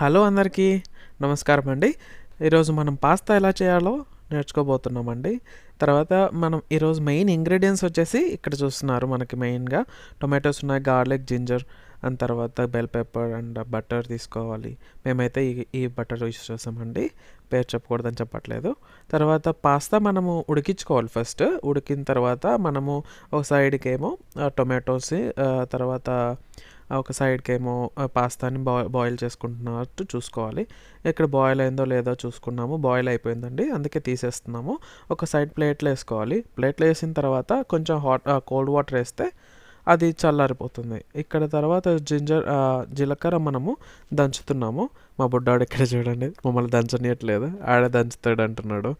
Hello అందరికీ నమస్కారం అండి. ఈరోజు మనం పాస్తా ఎలా చేయాలో నేర్చుకోబోతున్నామండి. తర్వాత మనం ఈరోజు మెయిన్ ఇంగ్రీడియంట్స్ వచ్చేసి ఇక్కడ చూస్తున్నారు మనకి మెయిన్గా. టొమాటోస్ ఉన్నాయి గార్లిక్ జింజర్ అండ్ తర్వాత బెల్ పెప్పర్ అండ్ బటర్ తీసుకోవాలి. మేమైతే ఈ ఈ బటర్ యూస్ చేస్తామండి. పేరు చెప్పకూడదని చెప్పట్లేదు. తర్వాత పాస్తా మనము ఉడికించుకోవాలి ఫస్ట్. ఉడికిన తర్వాత మనము ఒక సైడ్కి ఏమో టొమాటోస్ తర్వాత ఒక సైడ్కి ఏమో పాస్తాని బాయ్ బాయిల్ చేసుకుంటున్నట్టు చూసుకోవాలి. ఇక్కడ బాయిల్ అయిందో లేదో చూసుకున్నాము. బాయిల్ అయిపోయిందండి. అందుకే తీసేస్తున్నాము. ఒక సైడ్ ప్లేట్లో వేసుకోవాలి. ప్లేట్లో వేసిన తర్వాత కొంచెం హాట్ కోల్డ్ వాటర్ వేస్తే అది చల్లారిపోతుంది. ఇక్కడ తర్వాత జింజర్ జీలకర్ర మనము దంచుతున్నాము. మా బుడ్డాడు ఇక్కడ చూడండి. మమ్మల్ని దంచనీయట్లేదు. ఆడ దంచుతాడు అంటున్నాడు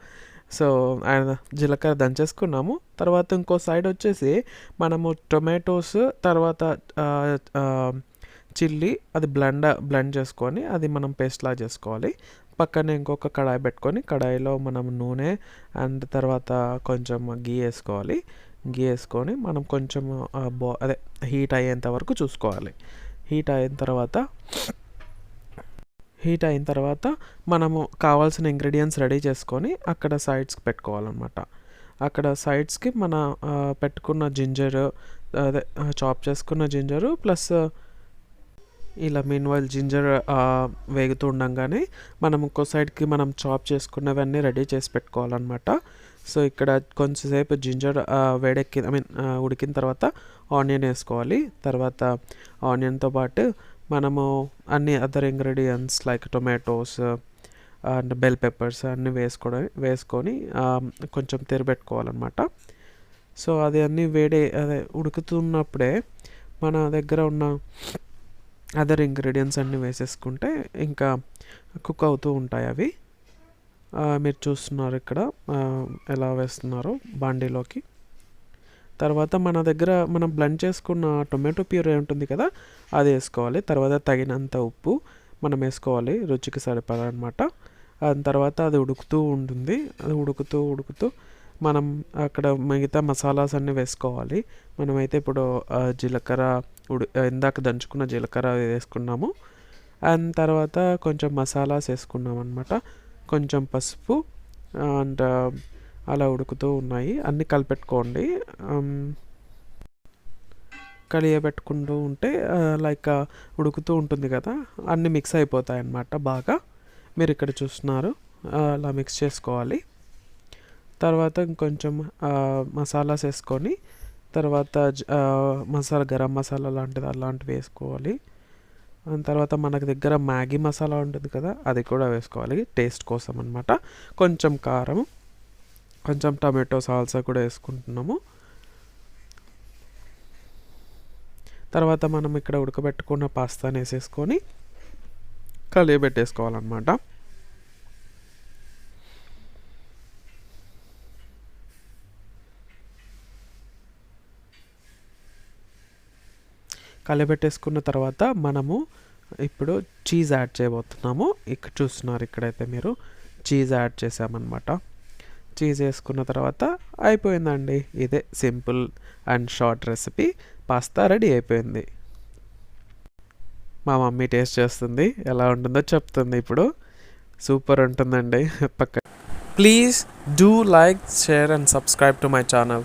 సో ఆయన జీలకర్ర దంచేసుకున్నాము. తర్వాత ఇంకో సైడ్ వచ్చేసి మనము టొమాటోస్ తర్వాత చిల్లీ అది బ్లెండ్ బ్లెండ్ చేసుకొని అది మనం పేస్ట్లా చేసుకోవాలి. పక్కనే ఇంకొక కడాయి పెట్టుకొని కడాయిలో మనం నూనె అండ్ తర్వాత కొంచెం గీ వేసుకోవాలి. గీ వేసుకొని మనం కొంచెం బా అదే హీట్ అయ్యేంత వరకు చూసుకోవాలి. హీట్ అయిన తర్వాత హీట్ అయిన తర్వాత మనము కావాల్సిన ఇంగ్రీడియంట్స్ రెడీ చేసుకొని అక్కడ సైడ్స్కి పెట్టుకోవాలన్నమాట. అక్కడ సైడ్స్కి మన పెట్టుకున్న జింజర్ అదే చాప్ చేసుకున్న జింజరు ప్లస్ ఇలా మీన్ వైల్ జింజర్ వేగుతూ ఉండగానే మనం ఇంకో సైడ్కి మనం చాప్ చేసుకున్నవన్నీ రెడీ చేసి పెట్టుకోవాలన్నమాట. సో ఇక్కడ కొంచెంసేపు జింజర్ వేడెక్కి ఐ మీన్ ఉడికిన తర్వాత ఆనియన్ వేసుకోవాలి. తర్వాత ఆనియన్తో పాటు మనము అన్ని other ingredients like tomatoes and bell peppers అన్నీ వేసుకోవడం వేసుకొని um, కొంచెం తెరబెట్టుకోవాలన్నమాట. సో అది అన్నీ వేడి అదే ఉడుకుతున్నప్పుడే మన దగ్గర ఉన్న అదర్ ఇంగ్రీడియంట్స్ అన్నీ వేసేసుకుంటే ఇంకా కుక్ అవుతూ ఉంటాయి అవి. Uh, మీరు చూస్తున్నారు ఇక్కడ uh, ఎలా వేస్తున్నారో బాండీలోకి. తర్వాత మన దగ్గర మనం బ్లెండ్ చేసుకున్న టొమాటో ప్యూరీ ఉంటుంది కదా అది వేసుకోవాలి. తర్వాత తగినంత ఉప్పు మనం వేసుకోవాలి రుచికి సరిపడా అనమాట దాని తర్వాత అది ఉడుకుతూ ఉంటుంది. అది ఉడుకుతూ ఉడుకుతూ మనం అక్కడ మిగతా మసాలాస్ అన్నీ వేసుకోవాలి. మనమైతే ఇప్పుడు జీలకర్ర ఉడి ఇందాక దంచుకున్న జీలకర్ర వేసుకున్నాము. అండ్ తర్వాత కొంచెం మసాలాస్ వేసుకున్నాం అనమాట కొంచెం పసుపు అండ్ అలా ఉడుకుతూ ఉన్నాయి. అన్నీ కలిపెట్టుకోండి. కలియబెట్టుకుంటూ ఉంటే లైక్ ఉడుకుతూ ఉంటుంది కదా అన్నీ మిక్స్ అయిపోతాయి అన్నమాట బాగా. మీరు ఇక్కడ చూస్తున్నారు. అలా మిక్స్ చేసుకోవాలి. తర్వాత ఇంకొంచెం మసాలాస్ వేసుకొని తర్వాత మసాలా గరం మసాలా లాంటిది అలాంటివి వేసుకోవాలి. తర్వాత మనకు దగ్గర మ్యాగీ మసాలా ఉంటుంది కదా అది కూడా వేసుకోవాలి టేస్ట్ కోసం అనమాట కొంచెం కారం కొంచెం టమాటో సాల్సా కూడా వేసుకుంటున్నాము. తర్వాత మనం ఇక్కడ ఉడకబెట్టుకున్న పాస్తాని వేసేసుకొని కలియబెట్టేసుకోవాలన్నమాట కలిపెట్టేసుకున్న తర్వాత మనము ఇప్పుడు చీజ్ యాడ్ చేయబోతున్నాము. ఇక్కడ చూస్తున్నారు ఇక్కడైతే మీరు. చీజ్ యాడ్ చేసామన్నమాట చీజ్ వేసుకున్న తర్వాత అయిపోయిందండి. ఇదే simple and short recipe. Pasta ready అయిపోయింది. మా మమ్మీ టేస్ట్ చేస్తుంది. ఎలా ఉంటుందో చెప్తుంది ఇప్పుడు. సూపర్ ఉంటుందండి. పక్క please do like share and subscribe to my channel.